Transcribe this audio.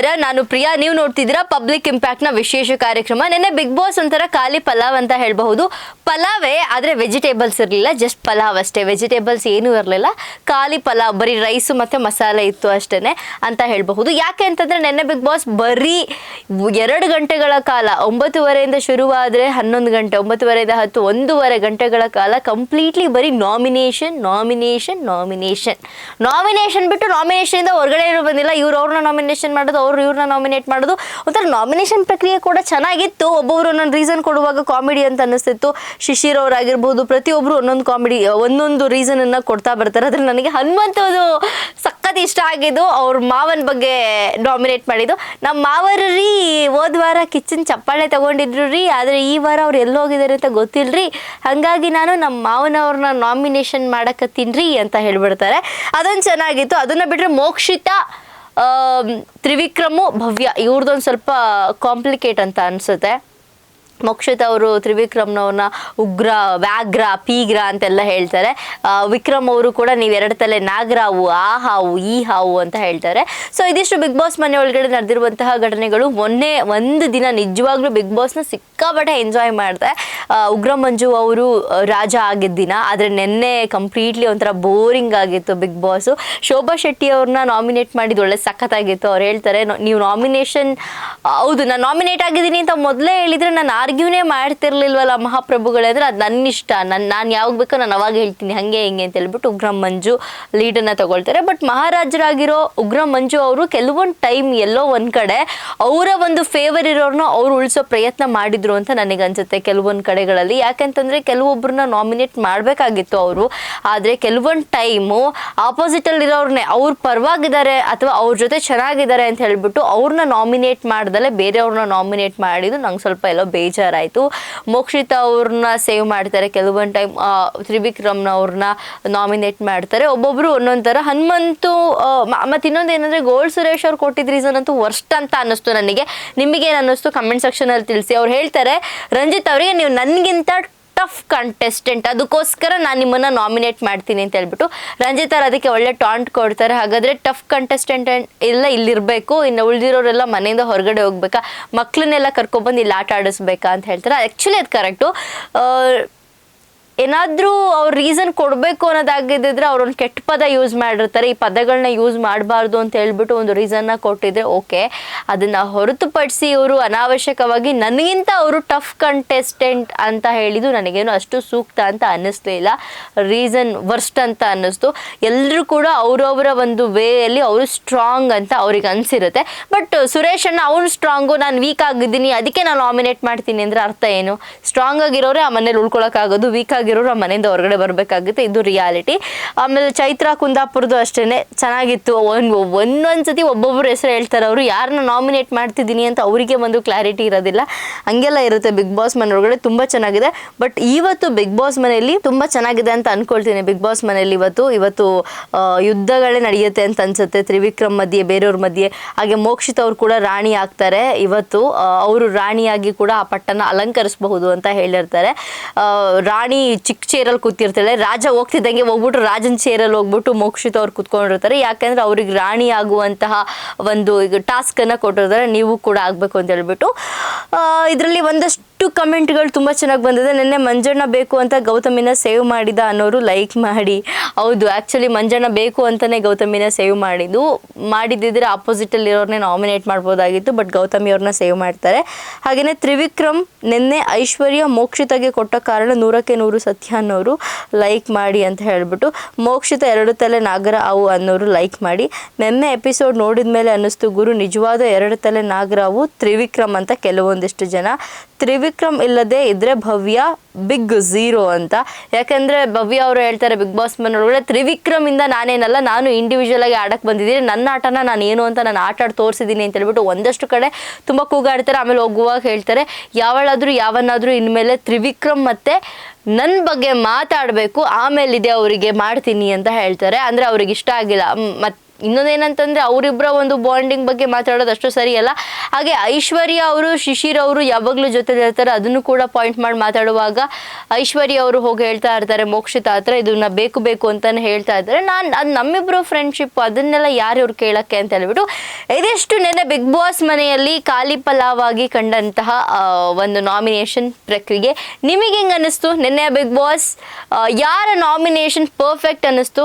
ನಮಸ್ಕಾರ ನಾನು ಪ್ರಿಯಾ, ನೀವು ನೋಡ್ತಿದ್ದೀರಾ ಪಬ್ಲಿಕ್ ಇಂಪ್ಯಾಕ್ಟ್ನ ವಿಶೇಷ ಕಾರ್ಯಕ್ರಮ. ನೆನ್ನೆ ಬಿಗ್ ಬಾಸ್ ಒಂಥರ ಖಾಲಿ ಪಲಾವ್ ಅಂತ ಹೇಳಬಹುದು. ಪಲಾವೇ, ಆದರೆ ವೆಜಿಟೇಬಲ್ಸ್ ಇರಲಿಲ್ಲ, ಜಸ್ಟ್ ಪಲಾವ್ ಅಷ್ಟೇ. ವೆಜಿಟೇಬಲ್ಸ್ ಏನೂ ಇರಲಿಲ್ಲ. ಖಾಲಿ ಪಲಾವ್, ಬರೀ ರೈಸು ಮತ್ತು ಮಸಾಲೆ ಇತ್ತು ಅಷ್ಟೇ ಅಂತ ಹೇಳಬಹುದು. ಯಾಕೆ ಅಂತಂದರೆ ನೆನ್ನೆ ಬಿಗ್ ಬಾಸ್ ಬರೀ ಎರಡು ಗಂಟೆಗಳ ಕಾಲ, ಒಂಬತ್ತುವರೆಯಿಂದ ಶುರುವಾದರೆ ಹನ್ನೊಂದು ಗಂಟೆ, ಒಂಬತ್ತುವರೆಯಿಂದ ಹತ್ತು, ಒಂದೂವರೆ ಗಂಟೆಗಳ ಕಾಲ ಕಂಪ್ಲೀಟ್ಲಿ ಬರೀ ನಾಮಿನೇಷನ್ ನಾಮಿನೇಷನ್ ನಾಮಿನೇಷನ್. ನಾಮಿನೇಷನ್ ಬಿಟ್ಟು ನಾಮಿನೇಷನ್ ಇಂದ ಹೊರಗಡೆ ಏನೂ ಬಂದಿಲ್ಲ. ಇವ್ರು ಅವ್ರನ್ನ ನಾಮಿನೇಷನ್ ಮಾಡೋದು ಅವ್ರು ಇವ್ರನ್ನ ನಾಮಿನೇಟ್ ಮಾಡೋದು ಒಂಥರ ನಾಮಿನೇಷನ್ ಪ್ರಕ್ರಿಯೆ ಕೂಡ ಚೆನ್ನಾಗಿತ್ತು. ಒಬ್ಬೊಬ್ರು ಒಂದೊಂದು ರೀಸನ್ ಕೊಡುವಾಗ ಕಾಮಿಡಿ ಅಂತ ಅನ್ನಿಸ್ತಿತ್ತು. ಶಿಶಿರ್ ಅವರಾಗಿರ್ಬೋದು ಪ್ರತಿಯೊಬ್ಬರು ಒಂದೊಂದು ಕಾಮಿಡಿ ಒಂದೊಂದು ರೀಸನ್ ಅನ್ನ ಕೊಡ್ತಾ ಬರ್ತಾರೆ. ಅದ್ರಲ್ಲಿ ನನಗೆ ಹನುಮಂತದು ಸಖತ್ ಇಷ್ಟ ಆಗಿದ್ದು ಅವ್ರ ಮಾವನ ಬಗ್ಗೆ ನಾಮಿನೇಟ್ ಮಾಡಿದ್ದು. ನಮ್ಮ ಮಾವರು ರೀ, ಹೋದ ವಾರ ಕಿಚನ್ ಚಪ್ಪಾಳೆ ತಗೊಂಡಿದ್ರು ರೀ, ಆದರೆ ಈ ವಾರ ಅವ್ರು ಎಲ್ಲೋಗಿದ್ದಾರೆ ಅಂತ ಗೊತ್ತಿಲ್ರಿ. ಹಾಗಾಗಿ ನಾನು ನಮ್ಮ ಮಾವನವ್ರನ್ನ ನಾಮಿನೇಷನ್ ಮಾಡಕ್ಕೆ ರೀ ಅಂತ ಹೇಳಿಬಿಡ್ತಾರೆ. ಅದೊಂದು ಚೆನ್ನಾಗಿತ್ತು. ಅದನ್ನು ಬಿಟ್ಟರೆ ಮೋಕ್ಷಿತಾ ತ್ರಿವಿಕ್ರಮು ಭವ್ಯ. ಇವ್ರದ್ದೊಂದು ಸ್ವಲ್ಪ ಕಾಂಪ್ಲಿಕೇಟ್ ಅಂತ ಅನಿಸುತ್ತೆ. ಮೋಕ್ಷಿತ್ ಅವರು ತ್ರಿವಿಕ್ರಮ್ನವ್ರನ್ನ ಉಗ್ರ ವ್ಯಾಘ್ರ ಪೀಗ್ರ ಅಂತೆಲ್ಲ ಹೇಳ್ತಾರೆ. ಆ, ವಿಕ್ರಮ್ ಅವರು ಕೂಡ ನೀವು ಎರಡು ತಲೆ ನಾಗರಾವು ಆ ಹಾವು ಈ ಹಾವು ಅಂತ ಹೇಳ್ತಾರೆ. ಸೊ ಇದಿಷ್ಟು ಬಿಗ್ ಬಾಸ್ ಮನೆ ಒಳಗಡೆ ನಡೆದಿರುವಂತಹ ಘಟನೆಗಳು ಮೊನ್ನೆ ಒಂದು ದಿನ ನಿಜವಾಗ್ಲೂ ಬಿಗ್ ಬಾಸ್ನ ಸಿಕ್ಕಾಪಟ್ಟೆ ಎಂಜಾಯ್ ಮಾಡಿದೆ ಉಗ್ರ ಮಂಜು ಅವರು ರಾಜ ಆಗಿದ್ದ ದಿನ. ಆದರೆ ನಿನ್ನೆ ಕಂಪ್ಲೀಟ್ಲಿ ಒಂಥರ ಬೋರಿಂಗ್ ಆಗಿತ್ತು ಬಿಗ್ ಬಾಸು. ಶೋಭಾ ಶೆಟ್ಟಿ ಅವ್ರನ್ನ ನಾಮಿನೇಟ್ ಮಾಡಿದ್ದು ಒಳ್ಳೆ ಸಖತ್ತಾಗಿತ್ತು. ಅವ್ರು ಹೇಳ್ತಾರೆ ನೀವು ನಾಮಿನೇಷನ್ ಹೌದು ನಾನು ನಾಮಿನೇಟ್ ಆಗಿದ್ದೀನಿ ಅಂತ ಮೊದಲೇ ಹೇಳಿದರೆ ನಾನು ಆರ್ಗ್ಯೂನೇ ಮಾಡ್ತಿರ್ಲಿಲ್ವಲ್ಲ ಮಹಾಪ್ರಭುಗಳೇ, ಅಂದ್ರೆ ಅದು ನನ್ನ ಇಷ್ಟ ನನ್ನ ನಾನು ಯಾವಾಗ ಬೇಕೋ ನಾನು ಅವಾಗ ಹೇಳ್ತೀನಿ. ಹಾಗೆ, ಹಿಂಗೆ ಅಂತ ಹೇಳ್ಬಿಟ್ಟು ಉಗ್ರ ಮಂಜು ಲೀಡನ್ನು ತಗೊಳ್ತಾರೆ. ಬಟ್ ಮಹಾರಾಜರಾಗಿರೋ ಉಗ್ರ ಮಂಜು ಅವರು ಕೆಲವೊಂದು ಟೈಮ್ ಎಲ್ಲೋ ಒಂದು ಕಡೆ ಅವರ ಒಂದು ಫೇವರ್ ಇರೋರನ್ನ ಅವ್ರು ಉಳಿಸೋ ಪ್ರಯತ್ನ ಮಾಡಿದ್ರು ಅಂತ ನನಗೆ ಅನ್ಸುತ್ತೆ ಕೆಲವೊಂದು ಕಡೆಗಳಲ್ಲಿ. ಯಾಕೆಂತಂದರೆ ಕೆಲವೊಬ್ಬರನ್ನ ನಾಮಿನೇಟ್ ಮಾಡಬೇಕಾಗಿತ್ತು ಅವರು. ಆದರೆ ಕೆಲವೊಂದು ಟೈಮು ಆಪೋಸಿಟಲ್ಲಿ ಇರೋರನ್ನೇ ಅವ್ರು ಪರವಾಗಿದ್ದಾರೆ ಅಥವಾ ಅವ್ರ ಜೊತೆ ಚೆನ್ನಾಗಿದ್ದಾರೆ ಅಂತ ಹೇಳಿಬಿಟ್ಟು ಅವ್ರನ್ನ ನಾಮಿನೇಟ್ ಮಾಡ್ದಲೇ ಬೇರೆಯವ್ರನ್ನ ನಾಮಿನೇಟ್ ಮಾಡಿದ್ದು ನಂಗೆ ಸ್ವಲ್ಪ ಎಲ್ಲೋ ಬೇಜಾರಾಯಿತು ಮೋಕ್ಷಿತ ಅವ್ರನ್ನ ಸೇವ್ ಮಾಡ್ತಾರೆ. ಕೆಲವೊಂದು ಟೈಮ್ ತ್ರಿವಿಕ್ರಮ್ನ ಅವ್ರನ್ನ ನಾಮಿನೇಟ್ ಮಾಡ್ತಾರೆ. ಒಬ್ಬೊಬ್ರು ಒಂದೊಂದು ಥರ. ಹನುಮಂತು ಮತ್ತು ಇನ್ನೊಂದು ಏನಂದರೆ ಗೋಲ್ಡ್ ಸುರೇಶ್ ಅವ್ರು ಕೊಟ್ಟಿದ್ದ ರೀಸನ್ ಅಂತೂ ವರ್ಸ್ಟ್ ಅಂತ ಅನ್ನಿಸ್ತು ನನಗೆ. ನಿಮಗೇನು ಅನ್ನಿಸ್ತು? ಕಮೆಂಟ್ ಸೆಕ್ಷನಲ್ಲಿ ತಿಳಿಸಿ. ಅವ್ರು ಹೇಳ್ತಾರೆ, ರಂಜಿತ್ ಅವರಿಗೆ ನೀವು ನನಗಿಂತ ಟಫ್ ಕಂಟೆಸ್ಟೆಂಟ್ ಅದಕ್ಕೋಸ್ಕರ ನಾನು ನಿಮ್ಮನ್ನು ನಾಮಿನೇಟ್ ಮಾಡ್ತೀನಿ ಅಂತ ಹೇಳ್ಬಿಟ್ಟು ರಂಜಿತ್ ಅವ್ರು ಅದಕ್ಕೆ ಒಳ್ಳೆ ಟಾಂಟ್ ಕೊಡ್ತಾರೆ. ಹಾಗಾದರೆ ಟಫ್ ಕಂಟೆಸ್ಟೆಂಟ್ ಎಲ್ಲ ಇಲ್ಲಿರಬೇಕು. ಇನ್ನು ಉಳಿದಿರೋರೆಲ್ಲ ಮನೆಯಿಂದ ಹೊರಗಡೆ ಹೋಗ್ಬೇಕಾ? ಮಕ್ಕಳನ್ನೆಲ್ಲ ಕರ್ಕೊಬಂದು ಇಲ್ಲಿ ಆಟ ಆಡಿಸ್ಬೇಕಾ ಅಂತ ಹೇಳ್ತಾರೆ. ಆ್ಯಕ್ಚುಲಿ ಅದು ಕರೆಕ್ಟು ಏನಾದರೂ ಅವ್ರು ರೀಸನ್ ಕೊಡಬೇಕು ಅನ್ನೋದಾಗಿದ್ದಿದ್ರೆ ಅವ್ರೊಂದು ಒಂದು ಕೆಟ್ಟ ಪದ ಯೂಸ್ ಮಾಡಿರ್ತಾರೆ. ಈ ಪದಗಳನ್ನ ಯೂಸ್ ಮಾಡಬಾರ್ದು ಅಂತ ಹೇಳ್ಬಿಟ್ಟು ಒಂದು ರೀಸನ್ನ ಕೊಟ್ಟಿದ್ರೆ ಓಕೆ ಅದನ್ನು ಹೊರತುಪಡಿಸಿ ಇವರು ಅನಾವಶ್ಯಕವಾಗಿ ನನಗಿಂತ ಅವರು ಟಫ್ ಕಂಟೆಸ್ಟೆಂಟ್ ಅಂತ ಹೇಳಿದ್ದು ನನಗೇನು ಅಷ್ಟು ಸೂಕ್ತ ಅಂತ ಅನ್ನಿಸ್ಲಿಲ್ಲ ರೀಸನ್ ವರ್ಸ್ಟ್ ಅಂತ ಅನ್ನಿಸ್ತು. ಎಲ್ಲರೂ ಕೂಡ ಅವರವರ ಒಂದು ವೇಯಲ್ಲಿ ಅವರು ಸ್ಟ್ರಾಂಗ್ ಅಂತ ಅವ್ರಿಗೆ ಅನಿಸಿರುತ್ತೆ. ಬಟ್ ಸುರೇಶ್ ಅಣ್ಣ, ಅವನು ಸ್ಟ್ರಾಂಗು ನಾನು ವೀಕ್ ಆಗಿದ್ದೀನಿ, ಅದಕ್ಕೆ ನಾನು ನಾಮಿನೇಟ್ ಮಾಡ್ತೀನಿ ಅಂದರೆ ಅರ್ಥ ಏನು? ಸ್ಟ್ರಾಂಗ್ ಆಗಿರೋರೆ ಆ ಮನೇಲಿ ಉಳ್ಕೊಳಕ್ಕಾಗೋದು ವೀಕ್ ಆಗಿರೋರು ಮನೆಯಿಂದ ಹೊರಗಡೆ ಬರಬೇಕಾಗುತ್ತೆ. ಇದು ರಿಯಾಲಿಟಿ ಆಮೇಲೆ ಚೈತ್ರ ಕುಂದಾಪುರದ್ದು ಅಷ್ಟೇ ಚೆನ್ನಾಗಿತ್ತು. ಒಂದು ಒಂದೊಂದು ಸತಿ ಒಬ್ಬೊಬ್ಬರು ಹೆಸರು ಹೇಳ್ತಾರೆ. ಅವರು ಯಾರನ್ನ ನಾಮಿನೇಟ್ ಮಾಡ್ತಿದ್ದೀನಿ ಅಂತ ಅವರಿಗೆ ಒಂದು ಕ್ಲಾರಿಟಿ ಇರೋದಿಲ್ಲ. ಹಂಗೆಲ್ಲ ಇರುತ್ತೆ. ಬಿಗ್ ಬಾಸ್ ಮನೆ ಒಳಗಡೆ ತುಂಬ ಚೆನ್ನಾಗಿದೆ. ಬಟ್ ಇವತ್ತು ಬಿಗ್ ಬಾಸ್ ಮನೆಯಲ್ಲಿ ತುಂಬ ಚೆನ್ನಾಗಿದೆ ಅಂತ ಅನ್ಕೊಳ್ತೀನಿ. ಬಿಗ್ ಬಾಸ್ ಮನೆಯಲ್ಲಿ ಇವತ್ತು ಇವತ್ತು ಯುದ್ಧಗಳೇ ನಡೆಯುತ್ತೆ ಅಂತ ಅನ್ಸುತ್ತೆ. ತ್ರಿವಿಕ್ರಮ್ ಮಧ್ಯೆ ಬೇರೆಯವ್ರ ಮಧ್ಯೆ. ಹಾಗೆ ಮೋಕ್ಷಿತ್ ಅವ್ರು ಕೂಡ ರಾಣಿ ಆಗ್ತಾರೆ ಇವತ್ತು. ಅವರು ರಾಣಿಯಾಗಿ ಕೂಡ ಆ ಪಟ್ಟನ ಅಲಂಕರಿಸಬಹುದು ಅಂತ ಹೇಳಿರ್ತಾರೆ. ರಾಣಿ ಚಿಕ್ಕ ಚೇರಲ್ಲಿ ಕೂತಿರ್ತಾಳೆ. ರಾಜ ಹೋಗ್ತಿದ್ದಂಗೆ ಹೋಗ್ಬಿಟ್ಟು ರಾಜನ ಚೇರಲ್ಲಿ ಹೋಗ್ಬಿಟ್ಟು ಮೋಕ್ಷಿತ ಅವ್ರು ಕೂತ್ಕೊಂಡಿರ್ತಾರೆ. ಯಾಕೆಂದ್ರೆ ಅವ್ರಿಗೆ ರಾಣಿ ಆಗುವಂತಹ ಒಂದು ಈಗ ಟಾಸ್ಕನ್ನು ಕೊಟ್ಟಿರ್ತಾರೆ. ನೀವು ಕೂಡ ಆಗಬೇಕು ಅಂತ ಹೇಳ್ಬಿಟ್ಟು ಇದರಲ್ಲಿ ಒಂದಷ್ಟು ಕಮೆಂಟ್ಗಳು ತುಂಬ ಚೆನ್ನಾಗಿ ಬಂದಿದೆ. ನಿನ್ನೆ ಮಂಜಣ್ಣ ಬೇಕು ಅಂತ ಗೌತಮಿನ ಸೇವ್ ಮಾಡಿದ ಅನ್ನೋರು ಲೈಕ್ ಮಾಡಿ. ಹೌದು ಆ್ಯಕ್ಚುಲಿ ಮಂಜಣ್ಣ ಬೇಕು ಅಂತಲೇ ಗೌತಮಿನ ಸೇವ್ ಮಾಡಿದ್ದು. ಮಾಡಿದ್ದಿದ್ರೆ ಆಪೋಸಿಟಲ್ಲಿರೋರನ್ನೇ ನಾಮಿನೇಟ್ ಮಾಡ್ಬೋದಾಗಿತ್ತು ಬಟ್ ಗೌತಮಿ ಅವ್ರನ್ನ ಸೇವ್ ಮಾಡ್ತಾರೆ. ಹಾಗೆಯೇ ತ್ರಿವಿಕ್ರಮ್ ನಿನ್ನೆ ಐಶ್ವರ್ಯ ಮೋಕ್ಷಿತಗೆ ಕೊಟ್ಟ ಕಾರಣ ನೂರಕ್ಕೆ ನೂರು ಸತ್ಯ ಅನ್ನೋರು ಲೈಕ್ ಮಾಡಿ ಅಂತ ಹೇಳಿಬಿಟ್ಟು, ಮೋಕ್ಷಿತ ಎರಡು ತಲೆ ನಾಗರ ಅವು ಅನ್ನೋರು ಲೈಕ್ ಮಾಡಿ. ನಿನ್ನೆ ಎಪಿಸೋಡ್ ನೋಡಿದ ಮೇಲೆ ಅನ್ನಿಸ್ತು, ಗುರು ನಿಜವಾದ ಎರಡು ತಲೆ ನಾಗರಾವು ತ್ರಿವಿಕ್ರಮ್ ಅಂತ ಕೆಲವೊಂದಿಷ್ಟು ಜನ. ತ್ರಿವಿಕ್ರಮ್ ಇಲ್ಲದೆ ಇದ್ರೆ ಭವ್ಯ ಬಿಗ್ ಝೀರೋ ಅಂತ. ಯಾಕಂದ್ರೆ ಭವ್ಯ ಅವರು ಹೇಳ್ತಾರೆ ಬಿಗ್ ಬಾಸ್ ಮನೊಳಗಡೆ ತ್ರಿವಿಕ್ರಮ್ ಇಂದ ನಾನೇನಲ್ಲ ನಾನು ಇಂಡಿವಿಜುವಲ್ ಆಗಿ ಆಡಕ್ಕೆ ಬಂದಿದ್ದೀನಿ. ನನ್ನ ಆಟನ ನಾನು ಏನು ಅಂತ ನಾನು ಆಟ ಆಡಿ ತೋರಿಸಿದ್ದೀನಿ ಅಂತ ಹೇಳ್ಬಿಟ್ಟು ಒಂದಷ್ಟು ಕಡೆ ತುಂಬ ಕೂಗಾಡ್ತಾರೆ. ಆಮೇಲೆ ಹೋಗುವಾಗ ಹೇಳ್ತಾರೆ ಯಾವಳಾದ್ರೂ ಯಾವನ್ನಾದ್ರೂ ಇನ್ಮೇಲೆ ತ್ರಿವಿಕ್ರಮ್ ಮತ್ತೆ ನನ್ನ ಬಗ್ಗೆ ಮಾತಾಡಬೇಕು. ಆಮೇಲೆ ಇದೆ ಅವರಿಗೆ ಮಾಡ್ತೀನಿ ಅಂತ ಹೇಳ್ತಾರೆ. ಅಂದರೆ ಅವ್ರಿಗೆ ಇಷ್ಟ ಆಗಿಲ್ಲ. ಮ್, ಮತ್ ಇನ್ನೊಂದೇನಂತಂದ್ರೆ ಅವರಿಬ್ಬರ ಒಂದು ಬಾಂಡಿಂಗ್ ಬಗ್ಗೆ ಮಾತಾಡೋದು ಅಷ್ಟು ಸರಿಯಲ್ಲ ಹಾಗೆ ಐಶ್ವರ್ಯ ಅವರು, ಶಿಶಿರ್ ಅವರು ಯಾವಾಗಲೂ ಜೊತೆ ಇರ್ತಾರೆ. ಅದನ್ನು ಕೂಡ ಪಾಯಿಂಟ್ ಮಾಡಿ ಮಾತಾಡುವಾಗ ಐಶ್ವರ್ಯ ಅವರು ಹೋಗಿ ಹೇಳ್ತಾ ಇರ್ತಾರೆ, ಮೋಕ್ಷಿತ ಹತ್ರ ಇದನ್ನ ಬೇಕು ಬೇಕು ಅಂತಾನೆ ಹೇಳ್ತಾ ಇದ್ದಾರೆ. ನಾನು, ಅದು ನಮ್ಮಿಬ್ಬರು ಫ್ರೆಂಡ್ಶಿಪ್ ಅದನ್ನೆಲ್ಲ ಯಾರು ಇವ್ರು ಕೇಳಕ್ಕೆ ಅಂತ ಹೇಳ್ಬಿಟ್ಟು ಇದಿಷ್ಟು ನೆನೆ ಬಿಗ್ ಬಾಸ್ ಮನೆಯಲ್ಲಿ ಖಾಲಿ ಪಲಾವಾಗಿ ಕಂಡಂತಹ ಒಂದು ನಾಮಿನೇಷನ್ ಪ್ರಕ್ರಿಯೆ. ನಿಮಗೆ ಹೆಂಗೆ ಅನ್ನಿಸ್ತು ನಿನ್ನೆ ಬಿಗ್ ಬಾಸ್ ಯಾರ ನಾಮಿನೇಷನ್ ಪರ್ಫೆಕ್ಟ್ ಅನ್ನಿಸ್ತು